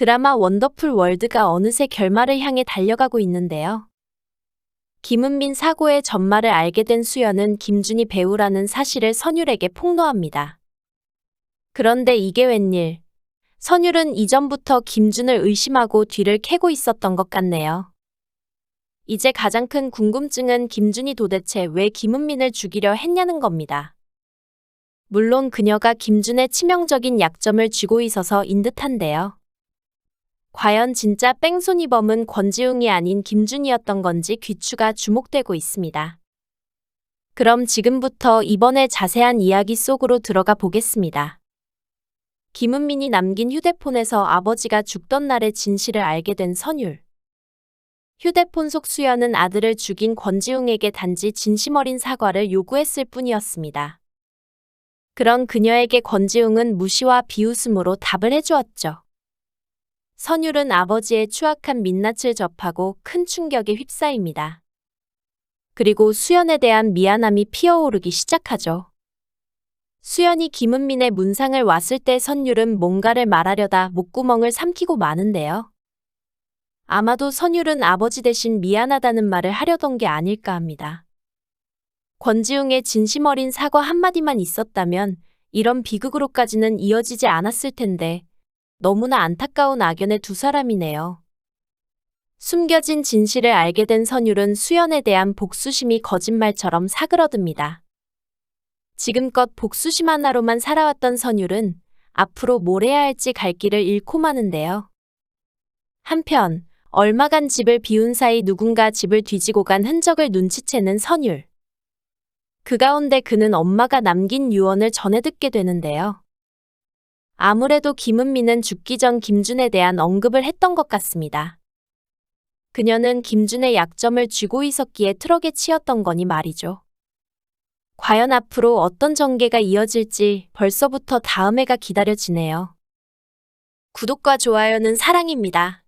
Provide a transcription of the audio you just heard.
드라마 원더풀 월드가 어느새 결말을 향해 달려가고 있는데요. 김은민 사고의 전말을 알게 된 수연은 김준희 배우라는 사실을 선율에게 폭로합니다. 그런데 이게 웬일? 선율은 이전부터 김준을 의심하고 뒤를 캐고 있었던 것 같네요. 이제 가장 큰 궁금증은 김준이 도대체 왜 김은민을 죽이려 했냐는 겁니다. 물론 그녀가 김준의 치명적인 약점을 쥐고 있어서인 듯한데요. 과연 진짜 뺑소니범은 권지웅이 아닌 김준이었던 건지 귀추가 주목되고 있습니다. 그럼 지금부터 이번에 자세한 이야기 속으로 들어가 보겠습니다. 김은민이 남긴 휴대폰에서 아버지가 죽던 날의 진실을 알게 된 선율. 휴대폰 속 수연은 아들을 죽인 권지웅에게 단지 진심 어린 사과를 요구했을 뿐이었습니다. 그런 그녀에게 권지웅은 무시와 비웃음으로 답을 해주었죠. 선율은 아버지의 추악한 민낯을 접하고 큰 충격에 휩싸입니다. 그리고 수연에 대한 미안함이 피어오르기 시작하죠. 수연이 김은민의 문상을 왔을 때 선율은 뭔가를 말하려다 목구멍을 삼키고 마는데요. 아마도 선율은 아버지 대신 미안하다는 말을 하려던 게 아닐까 합니다. 권지웅의 진심 어린 사과 한마디만 있었다면 이런 비극으로까지는 이어지지 않았을 텐데 너무나 안타까운 악연의 두 사람이네요. 숨겨진 진실을 알게 된 선율은 수연에 대한 복수심이 거짓말처럼 사그러듭니다. 지금껏 복수심 하나로만 살아왔던 선율은 앞으로 뭘 해야 할지 갈 길을 잃고 마는데요. 한편 얼마간 집을 비운 사이 누군가 집을 뒤지고 간 흔적을 눈치채는 선율. 그 가운데 그는 엄마가 남긴 유언을 전해 듣게 되는데요. 아무래도 김은미는 죽기 전 김준에 대한 언급을 했던 것 같습니다. 그녀는 김준의 약점을 쥐고 있었기에 트럭에 치였던 거니 말이죠. 과연 앞으로 어떤 전개가 이어질지 벌써부터 다음 해가 기다려지네요. 구독과 좋아요는 사랑입니다.